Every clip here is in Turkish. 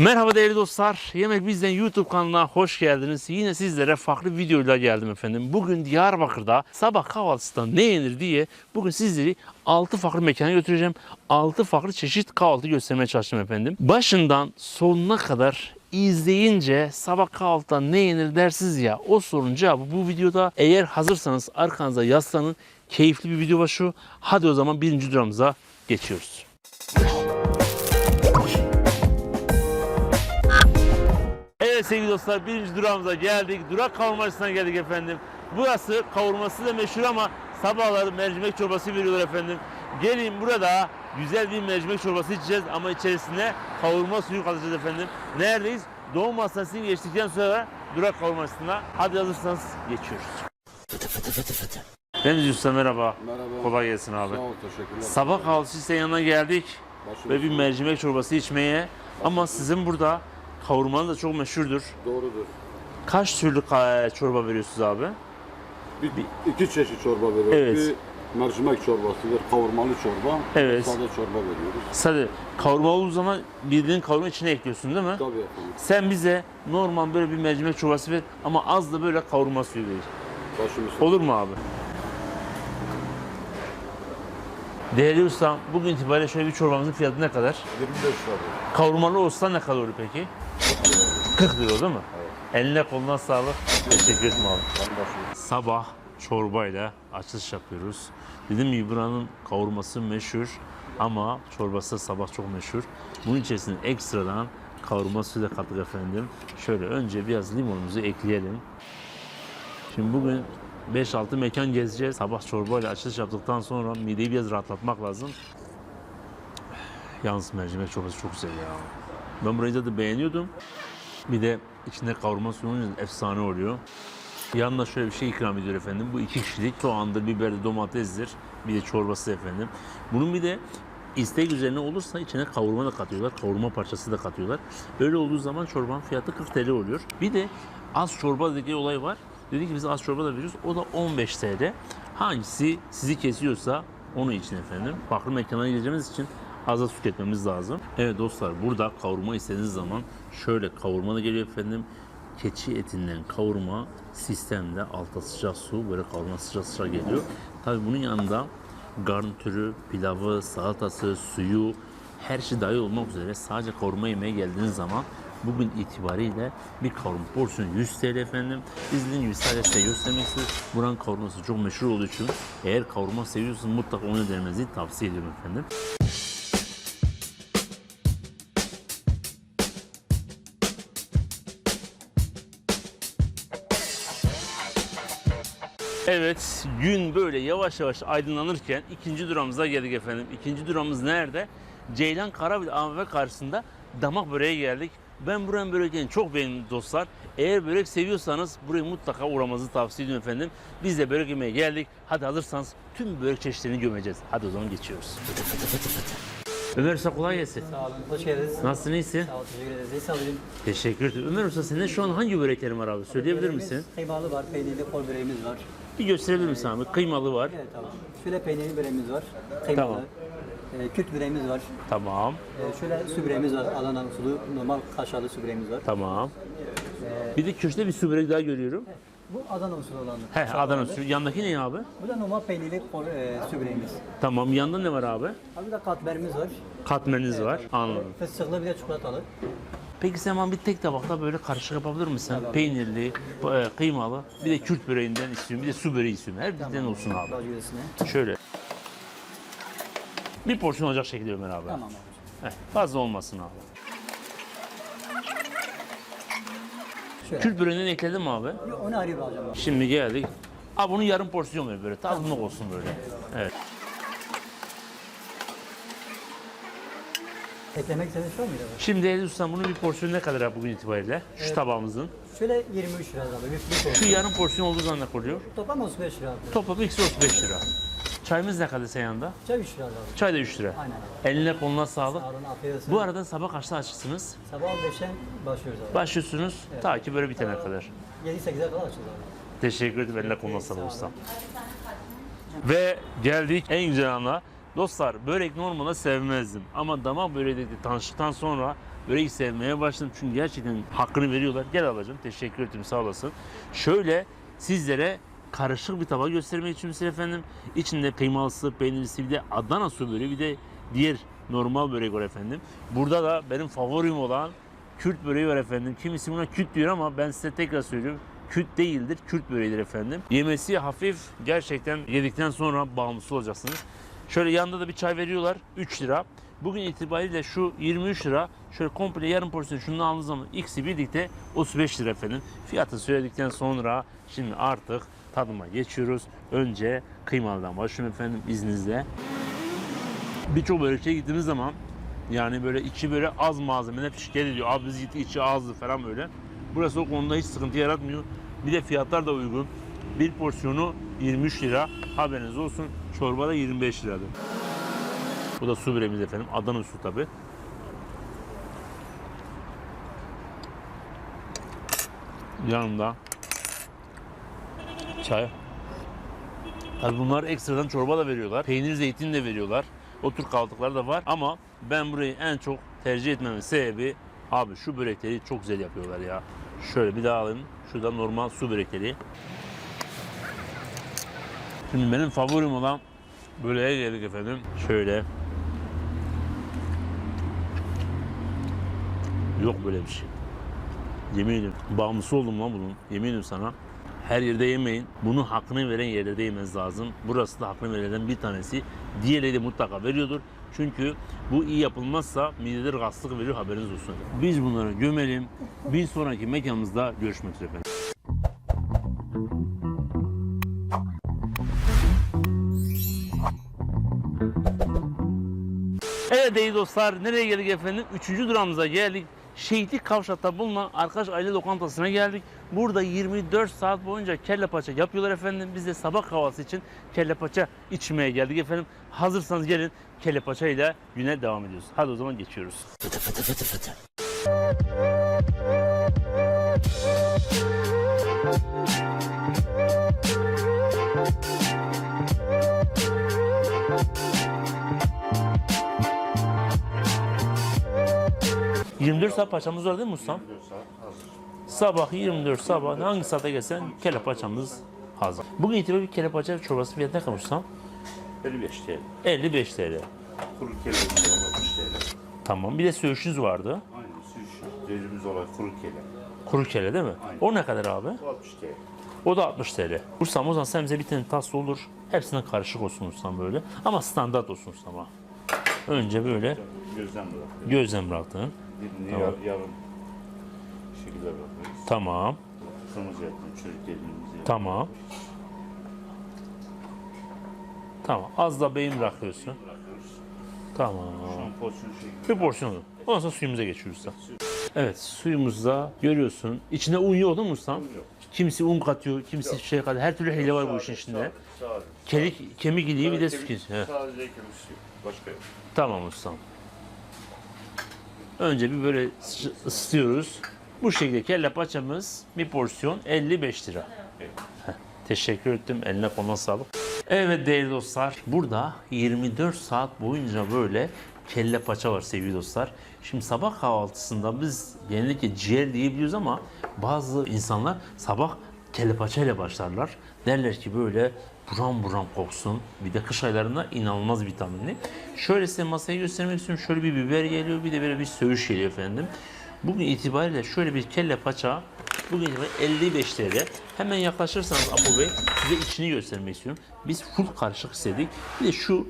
Merhaba değerli dostlar. Yemek Bizden YouTube kanalına hoş geldiniz. Yine sizlere farklı videoyla geldim efendim. Bugün Diyarbakır'da sabah kahvaltısında ne yenir diye bugün sizleri 6 farklı mekana götüreceğim. 6 farklı çeşit kahvaltı göstermeye çalıştım efendim. Başından sonuna kadar izleyince sabah kahvaltıda ne yenir dersiniz ya o sorunun cevabı bu videoda. Eğer hazırsanız arkanıza yaslanın. Keyifli bir video şu. Hadi o zaman birinci durağımıza geçiyoruz. Evet sevgili dostlar birinci durağımıza geldik. Durak kavurmacısına geldik efendim. Burası kavurması da meşhur ama sabahları mercimek çorbası veriyorlar efendim. Gelin burada güzel bir mercimek çorbası içeceğiz ama içerisine kavurma suyu katacağız efendim. Neredeyiz? Doğum hastanesini geçtikten sonra durak kavurmacısına. Hadi hazırsanız geçiyoruz. Fıtı fıtı fıtı fıtı. Deniz Usta merhaba. Merhaba. Kolay gelsin abi. Sağ ol, teşekkürler. Sabah kahvaltısı senin yanına geldik Başım ve bir mercimek çorbası içmeye. Ama sizin burada kavurmanız da çok meşhurdur. Doğrudur. Kaç türlü ka- çorba veriyorsunuz abi? Bir, iki çeşit çorba veriyoruz. Evet. Bir mercimek çorbasıdır, kavurmalı çorba. Evet. Sade çorba veriyoruz. Sade kavurma olduğu zaman bildiğin kavurma içine ekliyorsun değil mi? Tabii efendim. Sen bize normal böyle bir mercimek çorbası ver ama az da böyle kavurma suyu ver. Başım üstüne. Olur mu abi? Değerli ustam, bugün itibariyle şöyle bir çorbamızın fiyatı ne kadar? 25 lira. Kavurmalı olsa ne kadar olur peki? 40 lira değil mi? Eline koluna sağlık. Teşekkür ederim abi. Sabah çorbayla açılış yapıyoruz. Dediğim gibi buranın kavurması meşhur ama çorbası sabah çok meşhur. Bunun içerisine ekstradan kavurma suyu da kattık efendim. Şöyle önce biraz limonumuzu ekleyelim. Şimdi bugün 5-6 mekan gezeceğiz. Sabah çorbayla açılış yaptıktan sonra mideyi biraz rahatlatmak lazım. Yalnız mercimek çorbası çok güzel ya. Ben burayı da beğeniyordum. Bir de içinde kavurma suyu olunca efsane oluyor. Yanına şöyle bir şey ikram ediyor efendim. Bu iki kişilik soğandır, biberdir, domatesdir. Bir de çorbası efendim. Bunun bir de istek üzerine olursa içine kavurma da katıyorlar. Kavurma parçası da katıyorlar. Öyle olduğu zaman çorbanın fiyatı 40 TL oluyor. Bir de az çorba dediği olay var. Dedi ki biz az çorba da veriyoruz. O da 15 TL. Hangisi sizi kesiyorsa onu için efendim. Farklı mekana gideceğimiz için az az tüketmemiz lazım. Evet dostlar burada kavurma istediğiniz zaman şöyle kavurma da geliyor efendim. Keçi etinden kavurma sistemde alta sıcak su böyle kavurma sıcak sıcak geliyor. Tabii bunun yanında garnitürü, pilavı, salatası, suyu her şey dahil olmak üzere sadece kavurma yemeğe geldiğiniz zaman bugün itibariyle bir kavurma porsiyonu 100 TL efendim. İzlediğiniz gibi sadece size göstermek istedim. Buranın kavurması çok meşhur olduğu için eğer kavurma seviyorsanız mutlaka onu denemenizi tavsiye ediyorum efendim. Evet, gün böyle yavaş yavaş aydınlanırken ikinci durağımıza geldik efendim. İkinci durağımız nerede? Ceylan Karabil AVM karşısında damak böreğe geldik. Ben buranın böreğini çok beğendim dostlar. Eğer börek seviyorsanız buraya mutlaka uğramanızı tavsiye ediyorum efendim. Biz de börek yemeye geldik. Hadi hazırsanız tüm börek çeşitlerini gömeceğiz. Hadi o zaman geçiyoruz. Fıtı fıtı fıtı fıtı. Ömer Usta kolay gelsin. Sağ olun, hoş geldiniz. Nasılsın iyisin? Sağ olun, teşekkür ederiz. İyi sağlayın. Teşekkür ederim. Ömer Usta senin şu an hangi böreklerin var abi? Söyleyebilir misin? Kıymalı var, peynirli kol böreğimiz var. Bir gösterebilir misin abi? Kıymalı var. Evet tamam. Şöyle peynirli böreğimiz var. Kıymalı. Tamam. Ee, kürt böreğimiz var. Tamam. Ee, şöyle su böreğimiz var. Adana usulü normal kaşarlı su böreğimiz var. Tamam. Bir de köşede bir su börek daha görüyorum. Bu Adana usulü olanı. He Adana usulü. Yandaki ne abi? Bu da normal peynirli kol, e, su böreğimiz. Tamam. Yanında ne var abi? Abi de katmerimiz var. Katmeriniz var. Anladım. Fıstıklı bir de çikolatalı. Peki sen bana bir tek tabakta böyle karışık yapabilir misin? Peynirli, e, kıymalı, bir de Kürt böreğinden istiyorum, bir de su böreği istiyorum. Her birden olsun abi. Şöyle. Bir porsiyon olacak şekilde Ömer abi. Tamam abi. Heh, fazla olmasın abi. Şöyle. Kürt böreğinden ekledin mi abi? Yok, Onu ayrı alacağım abi. Şimdi geldik. Abi bunun yarım porsiyon ver böyle. Tadımlık olsun böyle. Evet. Eklemek istediğiniz şey abi? Şimdi Elif Ustam bunun bir porsiyonu ne kadar abi bugün itibariyle? Şu tabağımızın. Şöyle 23 lira abi. Bir, bir Şu porsiyon. yarım porsiyon olduğu zaman ne oluyor? Toplam 35 lira abi. Toplam ikisi 35 lira. Çayımız ne kadar senin yanında? Çay 3 lira abi. Çay da 3 lira. Aynen. Eline koluna sağlık. Sağ olun, afiyet olsun. Bu arada sabah kaçta açıksınız? Sabah 5'ten başlıyoruz abi. Başlıyorsunuz ta ki böyle bitene kadar. 7-8'e kadar açıyoruz abi. Teşekkür ederim. Eline koluna Sağ sağlık ustam. Ve geldik en güzel ana. Dostlar börek normalde sevmezdim ama damak böreği dedi tanıştıktan sonra börek sevmeye başladım. Çünkü gerçekten hakkını veriyorlar. Gel alacağım. Teşekkür ederim sağ olasın. Şöyle sizlere karışık bir tabak göstermek için size efendim. İçinde kıymalısı, peynirlisi bir de Adana su böreği bir de diğer normal börek var efendim. Burada da benim favorim olan Kürt böreği var efendim. Kimisi buna Kürt diyor ama ben size tekrar söylüyorum. Kürt değildir, Kürt böreğidir efendim. Yemesi hafif, gerçekten yedikten sonra bağımlısı olacaksınız. Şöyle yanında da bir çay veriyorlar, 3 lira. Bugün itibariyle şu 23 lira, şöyle komple yarım porsiyon şunu aldığınız zaman ikisi birlikte 35 lira efendim. Fiyatı söyledikten sonra şimdi artık tadıma geçiyoruz. Önce kıymalıdan başlıyorum efendim izninizle. Birçok börekçiye gittiğiniz zaman yani böyle içi böyle az malzemeden hep şikayet ediyor. Abi biz gittik içi azdı falan böyle. Burası o konuda hiç sıkıntı yaratmıyor. Bir de fiyatlar da uygun. Bir porsiyonu 23 lira. Haberiniz olsun. Çorba da 25 liradır. Bu da su böreğimiz efendim. Adana su tabi. Yanında çay. Tabi bunlar ekstradan çorba da veriyorlar. Peynir zeytin de veriyorlar. O tür kaldıkları da var ama ben burayı en çok tercih etmemin sebebi abi şu börekleri çok güzel yapıyorlar ya. Şöyle bir daha alayım. Şurada normal su börekleri. Şimdi benim favorim olan böreğe geldik efendim. Şöyle. Yok böyle bir şey. Yemin ediyorum. Bağımlısı oldum lan bunun. Yemin ediyorum sana. Her yerde yemeyin. Bunun hakkını veren yerlerde yemeniz lazım. Burası da hakkını verenlerden bir tanesi. Diğerleri de mutlaka veriyordur. Çünkü bu iyi yapılmazsa midede rahatsızlık veriyor haberiniz olsun. Biz bunları gömelim. Bir sonraki mekanımızda görüşmek üzere efendim. Değerli dostlar nereye geldik efendim? Üçüncü durağımıza geldik. Şehitlik Kavşak'ta bulunan Arkadaş Aile Lokantası'na geldik. Burada 24 saat boyunca kelle paça yapıyorlar efendim. Biz de sabah kahvaltısı için kelle paça içmeye geldik efendim. Hazırsanız gelin kelle paça ile güne devam ediyoruz. Hadi o zaman geçiyoruz. Fıtı fıtı fıtı fıtı. ...24 saat paçamız var değil mi Ustam? 24 saat hazır. Sabah 24 sabah hangi saate gelsen kelle paçamız hazır. Bugün itibariyle bir kelle paça çorbası fiyatı ne kadar Ustam? 55 TL. 55 TL. Kuru kele 60 TL. Tamam. Bir de söğüşünüz vardı. Aynen sushi. Dözümüz olarak kuru kele. Kuru kelle değil mi? Aynen. O ne kadar abi? Bu 60 TL. O da 60 TL. Ustam o zaman sen bize bir tane tas olur. Hepsinden karışık olsun ustam böyle. Ama standart olsun ustam ha. Önce böyle Gözden bırakıyoruz. gözlem bıraktın. Birini Tamam. yar, yarım şekilde bırakıyoruz. Tamam. Kırmızı etli çocuk yer. Tamam. Tamam. Az da beyin bırakıyorsun. Bırakıyoruz. Tamam. Şu an. Bir porsiyon alın. Ondan sonra suyumuza geçiyoruz usta. Evet suyumuzda görüyorsun. İçinde un yok değil mi ustam? yok. Kimisi un katıyor, kimisi şey katıyor. Her türlü hile var bu işin içinde. Sadece. Kemik, kemik iliği bir de Sadece süt. He. Sadece kemik suyu. Başka yok. Tamam ustam. Önce bir böyle ısı- ısıtıyoruz. Bu şekilde kelle paçamız bir porsiyon 55 lira. Teşekkür ettim. Eline koluna sağlık. Evet değerli dostlar. Burada 24 saat boyunca böyle kelle paça var sevgili dostlar. Şimdi sabah kahvaltısında biz genellikle ciğer diyebiliyoruz ama bazı insanlar sabah kelle paça ile başlarlar. Derler ki böyle buram buram koksun. Bir de kış aylarında inanılmaz vitaminli. Şöyle size masaya göstermek istiyorum. Şöyle bir biber geliyor bir de böyle bir söğüş geliyor efendim. Bugün itibariyle şöyle bir kelle paça Bugün itibariyle 55 TL. Hemen yaklaşırsanız Apo Bey size içini göstermek istiyorum. Biz full karışık istedik. Bir de şu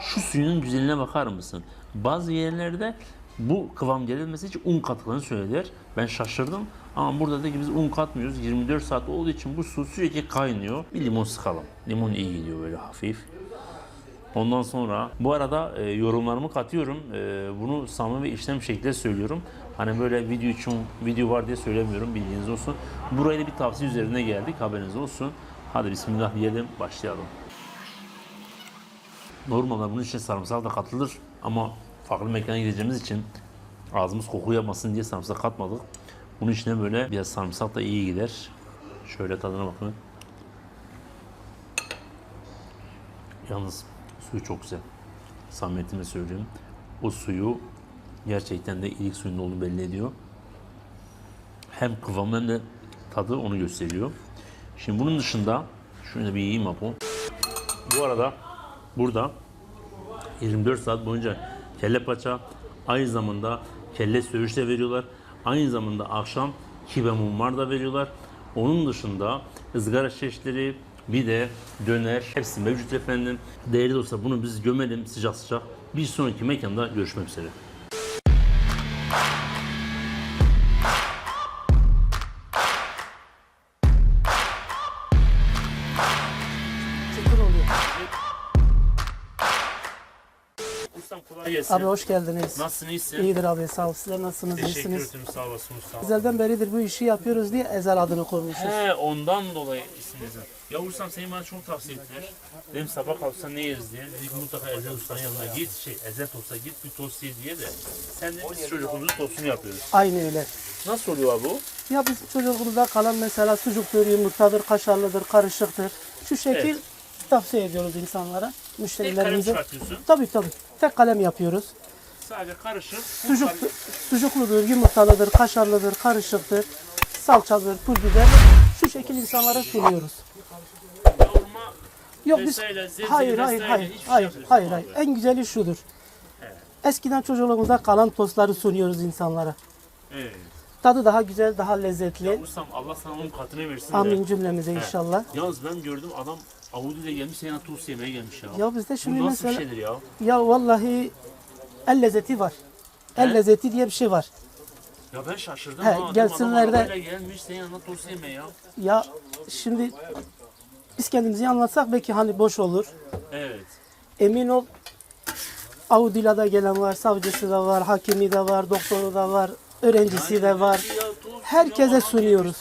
şu suyunun güzelliğine bakar mısın? Bazı yerlerde bu kıvam gelmesi için un katıldığını söylediler. Ben şaşırdım. Ama burada da ki biz un katmıyoruz. 24 saat olduğu için bu su sürekli kaynıyor. Bir limon sıkalım. Limon iyi gidiyor böyle hafif. Ondan sonra bu arada e, yorumlarımı katıyorum. E, bunu samimi ve işlem şekilde söylüyorum. Hani böyle video için video var diye söylemiyorum bilginiz olsun. Burayla bir tavsiye üzerine geldik haberiniz olsun. Hadi bismillah diyelim başlayalım. Normalde bunun içine sarımsak da katılır ama farklı mekana gideceğimiz için ağzımız koku yapmasın diye sarımsak katmadık. Bunun içine böyle biraz sarımsak da iyi gider. Şöyle tadına bakın. Yalnız suyu çok güzel. Samimiyetime söyleyeyim. O suyu gerçekten de ilik suyunda olduğunu belli ediyor. Hem kıvamı hem de tadı onu gösteriyor. Şimdi bunun dışında da bir yiyeyim Apo. Bu arada burada 24 saat boyunca kelle paça aynı zamanda kelle söğüş de veriyorlar. Aynı zamanda akşam kibe mumbar da veriyorlar. Onun dışında ızgara çeşitleri bir de döner hepsi mevcut efendim. Değerli dostlar bunu biz gömelim sıcak sıcak. Bir sonraki mekanda görüşmek üzere. Gelsin. Abi hoş geldiniz. Nasılsın iyisin? İyidir abi sağ ol. Sizler nasılsınız? Teşekkür İyisiniz. ederim sağ olasın usta. Ezelden beridir bu işi yapıyoruz diye Ezel adını koymuşuz. He ondan dolayı isimizin. Ya Ursam seni bana çok tavsiye ettiler. Dedim sabah kalksan ne yeriz diye. Dedik mutlaka Ezel Usta'nın yanına git. Şey Ezel Tost'a git bir tost ye diye de. Sen de biz çocukluğumuzun tostunu yapıyoruz. Aynı öyle. Nasıl oluyor abi bu? Ya bizim çocukluğumuzda kalan mesela sucuktur, yumurtadır, kaşarlıdır, karışıktır. Şu şekil Evet. Tavsiye ediyoruz insanlara, Tek kalem müşterilerimize. çıkartıyorsun. Tabii tabii. Tek kalem yapıyoruz. Sadece karışık. Sucuk, sucukludur, yumurtalıdır, kaşarlıdır, karışıktır, salçalıdır, pul biber. Şu şekil insanlara sunuyoruz. Kavurma Yok biz vesaire, hayır hayır vesaire hayır hiçbir şey hayır hayır hayır. En güzeli şudur. Eskiden çocukluğumuzda kalan tostları sunuyoruz insanlara. Evet. Tadı daha güzel, daha lezzetli. Ursam Allah sana onun katını versin Amin cümlemize inşallah. Yalnız ben gördüm adam Audi'de gelmiş senin tost yemeye gelmiş ya. Ya bizde şimdi bu nasıl mesela bir şeydir ya? ya vallahi el lezzeti var. El He? lezzeti diye bir şey var. Ya ben şaşırdım. He, ha. Gelsinler de- arabayla gelmiş yanına tost yemeye ya. Ya şimdi biz kendimizi anlatsak belki hani boş olur. Evet. Emin ol Audila'da gelen var, savcısı da var, hakimi de var, doktoru da var, öğrencisi de var. Tost Herkese sunuyoruz.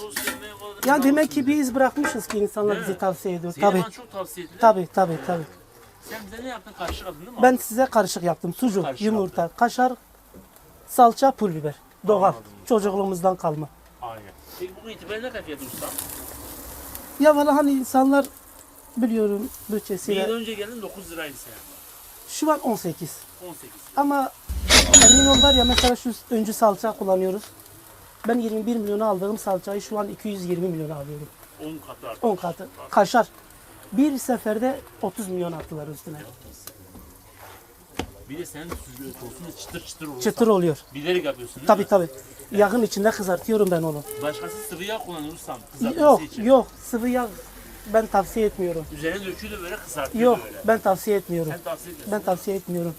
Gelmiş tost yemeye var. Ya demek ki bir iz bırakmışız ki insanlar bizi tavsiye ediyor. Tabii. bana çok tavsiye ettiler. Tabii tabii tabii. Sen bize ne yaptın? Karışık adın değil mi? Ben size karışık yaptım. Sucuk, Karışık yumurta, kaşar, salça, pul biber. Doğal. Çocukluğumuzdan kalma. Aynen. Peki bugün itibariyle ne kadar fiyatı usta? Ya valla hani insanlar biliyorum Bir yıl bütçesiyle. önce geldin 9 liraydı sen. Şu an 18. 18. Ama emin ol var ya mesela şu öncü salça kullanıyoruz. Ben 21 milyona aldığım salçayı şu an 220 milyona alıyorum. 10 katı artık. 10 katı. Kaşar. Bir seferde 30 milyon attılar üstüne. Bir de sucuğu tostun çıtır çıtır olur. Çıtır oluyor. Bilerek yapıyorsun değil Tabii mi? tabii. Yağın içinde kızartıyorum ben onu. Başkası sıvı yağ kullanıyor ustam. Kızartması Yok için. yok sıvı yağ ben tavsiye etmiyorum. Üzerine da böyle kızartıyor Yok böyle. ben tavsiye etmiyorum. Sen tavsiye ediyorsun. Ben tavsiye etmiyorum.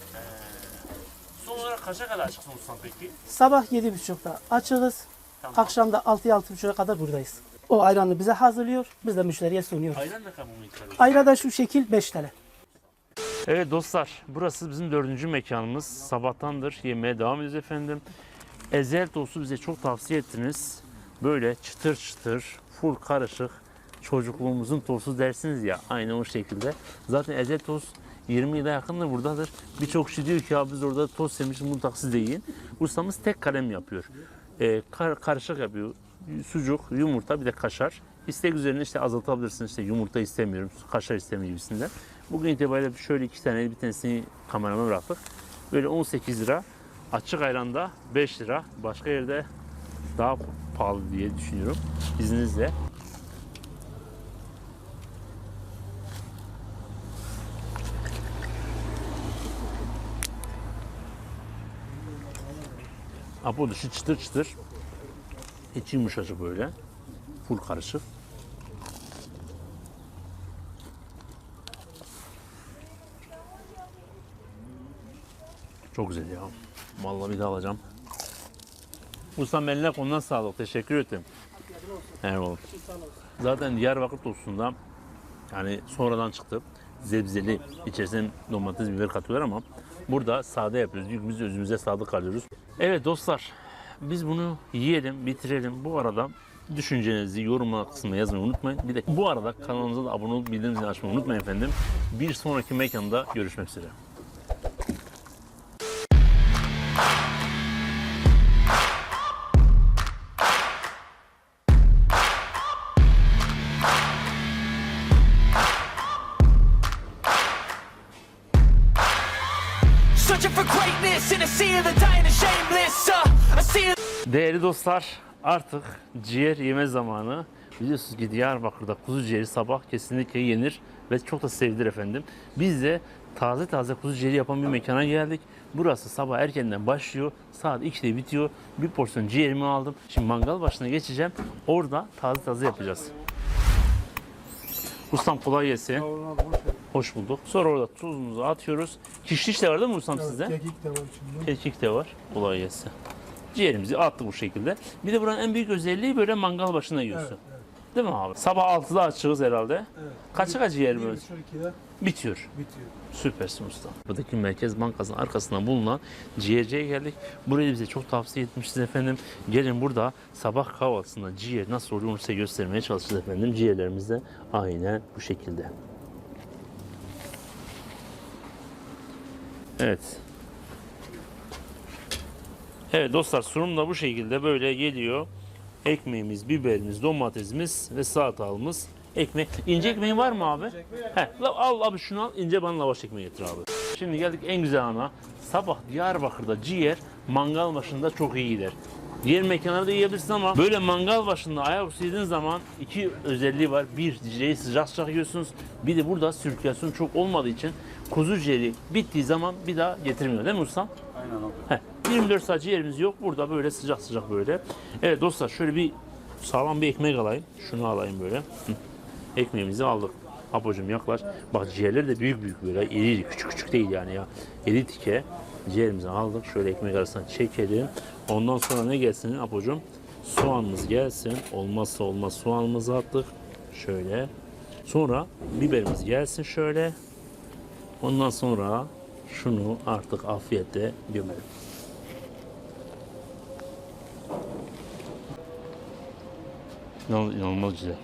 Son olarak kaça kadar açıksın ustam peki? Sabah 7.30'da açığız. Tamam. Akşam da 6-6.30'a kadar buradayız. O ayranı bize hazırlıyor. Biz de müşteriye sunuyoruz. Ayran ne kadar bu miktarı? Ayra da şu şekil 5 TL. Evet dostlar, burası bizim dördüncü mekanımız. Sabahtandır yemeğe devam ediyoruz efendim. Ezel tostu bize çok tavsiye ettiniz. Böyle çıtır çıtır, full karışık, çocukluğumuzun tostu dersiniz ya, aynı o şekilde. Zaten Ezel tost 20 yıla yakındır buradadır. Birçok kişi diyor ki ya biz orada tost yemişiz mutlaka siz de yiyin. Ustamız tek kalem yapıyor. Ee, kar- karışık yapıyor. Sucuk, yumurta bir de kaşar. İstek üzerine işte azaltabilirsiniz. İşte yumurta istemiyorum, kaşar istemiyorum gibisinden. Bugün itibariyle şöyle iki tane bir tanesini kamerama bıraktık. Böyle 18 lira. Açık ayranda 5 lira. Başka yerde daha pahalı diye düşünüyorum. İzninizle. Apo dışı çıtır çıtır. İçi yumuşacık böyle. Full karışık. Çok güzel ya. Vallahi bir daha alacağım. Ustam eline konudan sağlık. Teşekkür ederim. Eyvallah. Zaten Diyarbakır tostunda yani sonradan çıktı. Zebzeli içerisine domates, biber katıyorlar ama burada sade yapıyoruz. Biz özümüze sadık kalıyoruz. Evet dostlar biz bunu yiyelim, bitirelim. Bu arada düşüncenizi yorumlar kısmına yazmayı unutmayın. Bir de bu arada kanalımıza da abone olup bildirim zilini açmayı unutmayın efendim. Bir sonraki mekanda görüşmek üzere. Searching for greatness in a sea of the dying and shame Değerli dostlar artık ciğer yeme zamanı. Biliyorsunuz ki Diyarbakır'da kuzu ciğeri sabah kesinlikle yenir ve çok da sevilir efendim. Biz de taze taze kuzu ciğeri yapan bir mekana geldik. Burası sabah erkenden başlıyor. Saat 2'de bitiyor. Bir porsiyon ciğerimi aldım. Şimdi mangal başına geçeceğim. Orada taze taze yapacağız. Ustam kolay gelsin. Hoş bulduk. Sonra orada tuzumuzu atıyoruz. Kişniş de var değil mi ustam sizde? Kekik de var içinde. Kekik de var. Kolay gelsin. Ciğerimizi attık bu şekilde. Bir de buranın en büyük özelliği böyle mangal başına yiyorsun. Değil mi abi? Sabah 6'da açığız herhalde. Kaça kaç yer böyle? Bitiyor. bitiyor. Süpersin usta. Buradaki Merkez Bankası'nın arkasında bulunan ciğerciye geldik. Burayı bize çok tavsiye etmişsiniz efendim. Gelin burada sabah kahvaltısında ciğer nasıl oluyor onu size göstermeye çalışacağız efendim. Ciğerlerimiz de aynen bu şekilde. Evet. Evet dostlar sunum da bu şekilde böyle geliyor. Ekmeğimiz, biberimiz, domatesimiz ve salatalığımız. Ekmek. İnce ekmeğin var mı abi? He, al abi şunu al. ince bana lavaş ekmeği getir abi. Şimdi geldik en güzel ana. Sabah Diyarbakır'da ciğer mangal başında çok iyi gider. Diğer mekanlarda yiyebilirsin ama böyle mangal başında ayaküstü yediğin zaman iki özelliği var. Bir, ciğeri sıcak sıcak yiyorsunuz. Bir de burada sirkülasyon çok olmadığı için kuzu ciğeri bittiği zaman bir daha getirmiyor değil mi ustam? Heh, 24 saat ciğerimiz yok. Burada böyle sıcak sıcak böyle. Evet dostlar şöyle bir sağlam bir ekmek alayım. Şunu alayım böyle. Ekmeğimizi aldık. Apocuğum yaklaş. Bak ciğerler de büyük büyük böyle. İri iri, küçük küçük değil yani ya. İri tike. Ciğerimizi aldık. Şöyle ekmek arasından çekelim. Ondan sonra ne gelsin Apocuğum? Soğanımız gelsin. Olmazsa olmaz soğanımızı attık. Şöyle. Sonra biberimiz gelsin şöyle. Ondan sonra şunu artık afiyetle gömelim. İnan- İnanılmaz güzel.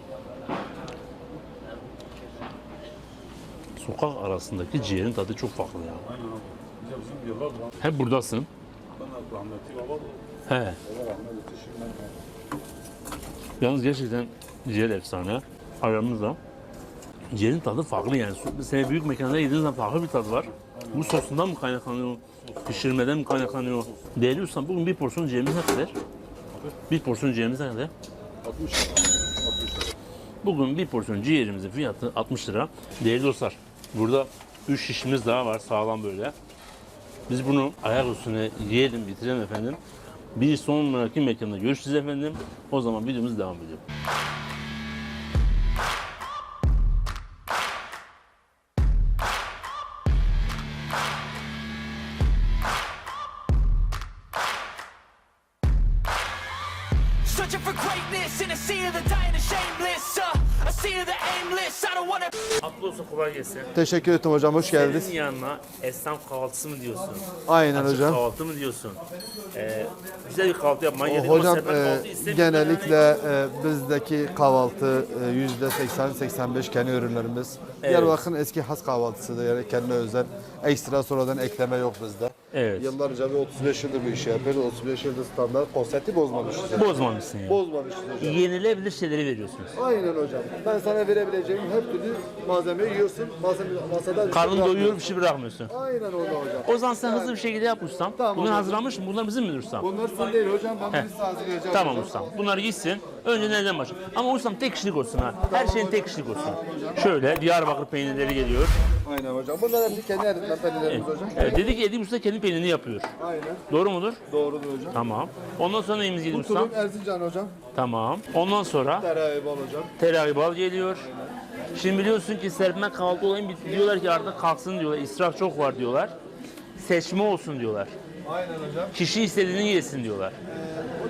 Sokak arasındaki ciğerin tadı çok farklı ya. Hep buradasın. He. Yalnız gerçekten ciğer efsane. Aramızda. Ciğerin tadı farklı yani. Sen büyük mekanda yediğin zaman farklı bir tadı var. Bu sosundan mı kaynaklanıyor? Pişirmeden mi kaynaklanıyor? Değerli ustam bugün bir porsiyon ciğerimiz ne kadar? Bir porsiyon ciğerimiz ne kadar? 60 lira. 60 lira. Bugün bir porsiyon ciğerimizin fiyatı 60 lira. Değerli dostlar burada 3 şişimiz daha var sağlam böyle. Biz bunu ayak üstüne yiyelim bitirelim efendim. Bir sonraki mekanda görüşürüz efendim. O zaman videomuz devam ediyor. Greatness in a sea of the dying and shameless. Uh, a sea of the aimless. I don't wanna. Abdullah olsa kolay gelsin. Teşekkür ederim hocam. Hoş geldiniz. Senin yanına esnaf kahvaltısı mı diyorsun? Aynen Açık hocam. kahvaltı mı diyorsun? Ee, güzel bir kahvaltı geldik ama Hocam e, istemiyorum. genellikle e, bizdeki kahvaltı e, yüzde 80-85 kendi ürünlerimiz. Diyarbakır'ın eski has kahvaltısıdır yani kendine özel. Ekstra sonradan ekleme yok bizde. Evet. Yıllarca bir 35 yıldır bu işi yapıyoruz. 35 yıldır standart konsepti bozmamışız. yani. Bozmamışsın yani. Bozmamışız hocam. Yenilebilir şeyleri veriyorsunuz. Aynen hocam. Ben sana verebileceğim her türlü malzemeyi yiyorsun. Malzeme, masada bir şey Karnın doyuyor bir şey bırakmıyorsun. Aynen öyle hocam. O zaman sen hızlı bir şekilde yap ustam. Tamam Bunları hocam. hazırlamış mı? Bunlar bizim midir ustam? Bunlar sizin değil hocam. Ben bunu size hazırlayacağım. Tamam hocam. ustam. Bunlar gitsin. Önce nereden başla? Ama ustam tek kişilik olsun ha. Her şeyin tek kişilik olsun. Şöyle Diyarbakır peynirleri geliyor. Aynen hocam. Bunlar hepsi kendi elinden peynirlerimiz hocam. Evet, dedi ki Edip Usta kendi peynirini yapıyor. Aynen. Doğru mudur? Doğrudur hocam. Tamam. Ondan sonra neyimiz geliyor ustam? Tulum Erzincan hocam. Tamam. Ondan sonra Tereyağı bal hocam. tereyağı bal geliyor. Şimdi biliyorsun ki serpme kahvaltı olayım bitti. Diyorlar ki artık kalksın diyorlar. İsraf çok var diyorlar. Seçme olsun diyorlar. Aynen hocam. Kişi istediğini yesin diyorlar.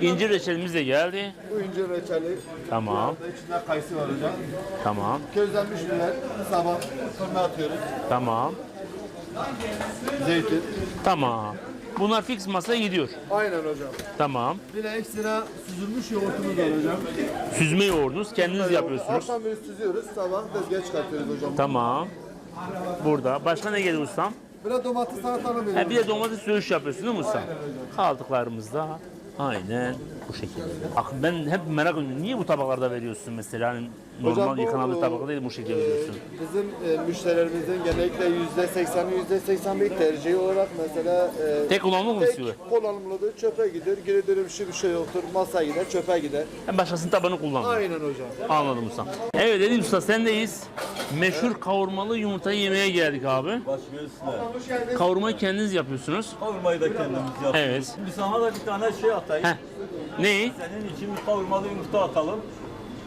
İncir reçelimiz de geldi. Bu incir reçeli. Tamam. İçinde kayısı var hocam. Tamam. Közlenmiş biber. Sabah fırına atıyoruz. Tamam. Zeytin. Tamam. Bunlar fix masaya gidiyor. Aynen hocam. Tamam. Bir de ekstra süzülmüş yoğurtumuz var hocam. Süzme yoğurdunuz kendiniz yapıyorsunuz. Akşam bir süzüyoruz. Sabah tezgah çıkartıyoruz hocam. Tamam. Burada. Başka ne geliyor ustam? Bir de domates salatalı veriyoruz. Ha, bir de domates söğüş yapıyorsun değil mi ustam? Kaldıklarımızda aynen Bu şekilde. Bak ben hep merak ediyorum. Niye bu tabaklarda veriyorsun mesela? Hani normal Hocam bu- tabakta değil bu şekilde veriyorsun. Bizim e, müşterilerimizin genellikle yüzde sekseni, yüzde seksen bir tercihi olarak mesela e, Tek kullanımlık mı istiyor? tek kullanımlıdır. Çöpe gider, geri dönüşü bir şey yoktur. Masaya gider, çöpe gider. Hem başkasının tabağını kullanmıyor. Aynen hocam. Anladım usta. Evet Edip Usta sendeyiz. Meşhur kavurmalı yumurtayı yemeye geldik abi. Başlıyorsun. Kavurmayı kendiniz yapıyorsunuz. Kavurmayı da kendimiz yapıyoruz. Evet. Şimdi sana da bir tane şey atayım. Heh. Neyi? Senin için bir kavurmalı yumurta atalım.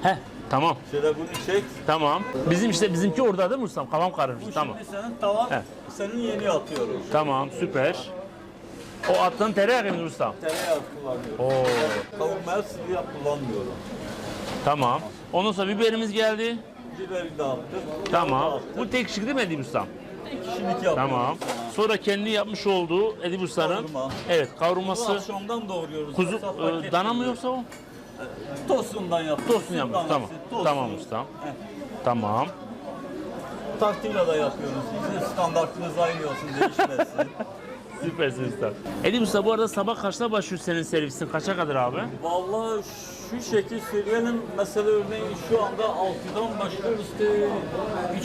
Heh. Tamam. Şöyle bunu çek. Tamam. Bizim işte bizimki orada değil mi ustam? Kafam karışmış. Bu Tamam. şimdi senin tavan, He. senin yeni atıyoruz. Tamam süper. O attığın tereyağı mı ustam? Tereyağı kullanıyorum. Oo. Kavurmaya sıvı yağ kullanmıyorum. Tamam. Ondan sonra biberimiz geldi. Biberi de attık. Tamam. Bu tek kişilik değil mi Edip ustam? Kişilik yapıyoruz. Tamam. Sonra kendi yapmış olduğu Edip Usta'nın Kavurma. evet Bu kavrulması akşamdan doğruyoruz. kuzu e, paket dana mı yoksa o? Tosundan yapıyoruz. Tosun yapmış. Danası, Tamam. tosun. Tamam ustam. Heh. Tamam. Tartıyla da yapıyoruz. Bizim standartımız aynı olsun, değişmesin. Süpersin usta. Edip Usta bu arada sabah kaçta başlıyor senin servisin? Kaça kadar abi? Vallahi şu şekil söyleyelim. Mesela örneğin şu anda 6'dan başlıyoruz işte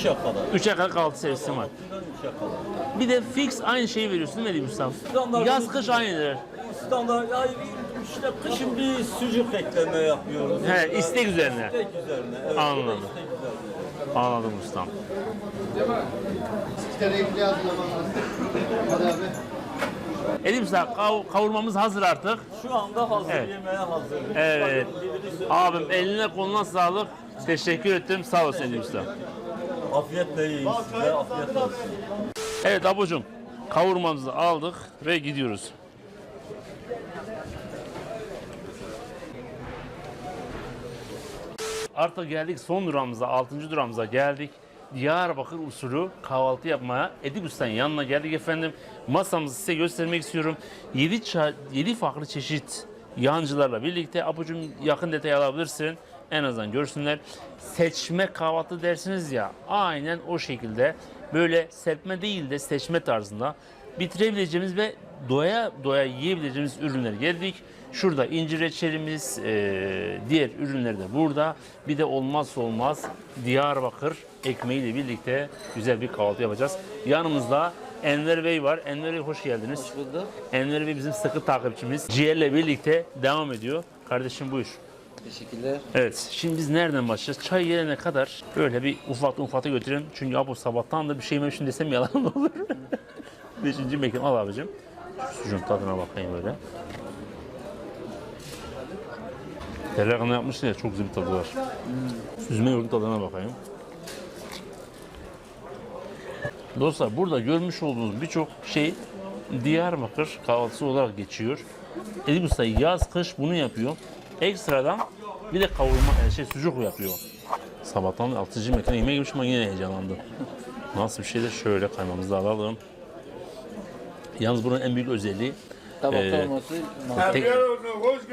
3'e kadar. 3'e kadar kahvaltı servisin var. 6'dan 3'e kadar. Bir de fix aynı şeyi veriyorsun değil mi Edip Usta? Standart- Yaz kış aynıdır. Standart ya işte kışın bir sucuk ekleme yapıyoruz. He, İşte istek üzerine. İstek üzerine. Evet, Anladım. o da istek üzerine. Anladım ustam. Edip Usta kav- kavurmamız hazır artık. Şu anda hazır Evet. yemeğe hazır. Evet. Bakın, birisi- Abim eline koluna sağlık. Teşekkür ettim. Sağ olasın Edip Usta. Afiyetle yiyin size. Afiyet olsun. Evet abucum kavurmamızı aldık ve gidiyoruz. Artık geldik son durağımıza, 6. durağımıza geldik. Diyarbakır usulü kahvaltı yapmaya Edip Usta'nın yanına geldik efendim. Masamızı size göstermek istiyorum. 7, 7 farklı çeşit yancılarla birlikte abucum yakın detay alabilirsin. En azından görsünler. Seçme kahvaltı dersiniz ya aynen o şekilde böyle serpme değil de seçme tarzında bitirebileceğimiz ve doya doya yiyebileceğimiz ürünler geldik. Şurada incir reçelimiz, eee, diğer ürünler de burada. Bir de olmazsa olmaz Diyarbakır ekmeğiyle birlikte güzel bir kahvaltı yapacağız. Yanımızda Enver Bey var. Enver Bey hoş geldiniz. Hoş bulduk. Enver Bey bizim sıkı takipçimiz. Ciğerle birlikte devam ediyor. Kardeşim buyur. Teşekkürler. Evet, şimdi biz nereden başlayacağız? Çay yerine kadar böyle bir ufak ufata götürelim. Çünkü abi sabahtan da bir şey yememişim desem yalan olur. Beşinci mekan al abicim. Şu sucuğun tadına bakayım böyle. Tereyağını yapmışsın ya çok güzel bir tadı var. Süzme yoğurdun tadına bakayım. Dostlar burada görmüş olduğunuz birçok şey Diyarbakır kahvaltısı olarak geçiyor. Edip Usta yaz kış bunu yapıyor. Ekstradan bir de kavurma e, şey sucuk yapıyor. Sabahtan 6. mekan yemeğe girmiş ama yine heyecanlandım. Nasıl bir şeydir? Şöyle kaymamızı alalım. Yalnız bunun en büyük özelliği Tabakta Ee, olması tek,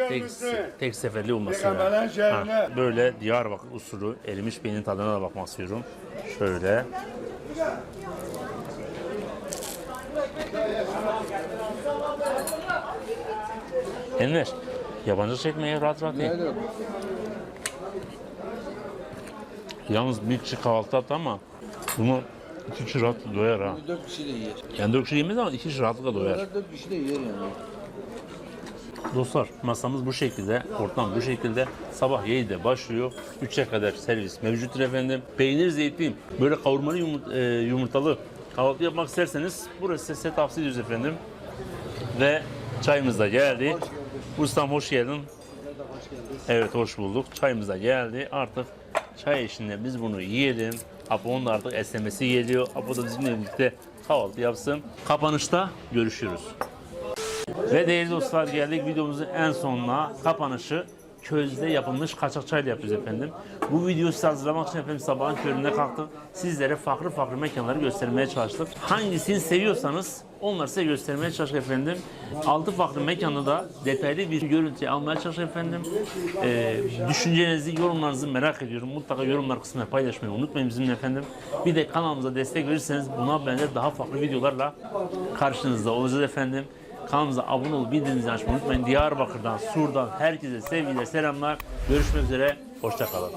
tek, tek seferli olması. Yani. Ha, böyle Diyarbakır usulü erimiş peynirin tadına da bakmak istiyorum. Şöyle. Enver, yabancı çekmeye rahat rahat ye. Yalnız bir kişi kahvaltı yaptı ama bunu iki kişi rahat doyar ha. dört kişi de yer. Yani dört kişi yemez ama iki kişi rahatlıkla doyar. Dört kişi de yer yani. Dostlar masamız bu şekilde, ortam bu şekilde. Sabah 7'de başlıyor. 3'e kadar servis mevcuttur efendim. Peynir, zeytin, böyle kavurmalı yumurt- e, yumurtalı kahvaltı yapmak isterseniz burası size tavsiye ediyoruz efendim. Ve çayımız da geldi. Ustam hoş geldin. Evet hoş bulduk. Çayımız da geldi. Artık çay eşliğinde biz bunu yiyelim. Apo'nun da artık SMS'i geliyor. Apo da bizimle birlikte kahvaltı yapsın. Kapanışta görüşürüz. Ve değerli dostlar geldik videomuzun en sonuna. Kapanışı közde yapılmış kaçak çayla yapıyoruz efendim. Bu videoyu size hazırlamak için efendim sabahın köründe kalktık. Sizlere farklı farklı mekanları göstermeye çalıştık. Hangisini seviyorsanız onları size göstermeye çalıştık efendim. Altı farklı mekanda da detaylı bir görüntü almaya çalıştık efendim. Ee, düşüncelerinizi, yorumlarınızı merak ediyorum. Mutlaka yorumlar kısmına paylaşmayı unutmayın bizimle efendim. Bir de kanalımıza destek verirseniz buna benzer daha farklı videolarla karşınızda olacağız efendim. Kanalımıza abone olup bildirimleri açmayı unutmayın. Diyarbakır'dan, Sur'dan herkese sevgiler, selamlar. Görüşmek üzere. Hoşça kalın.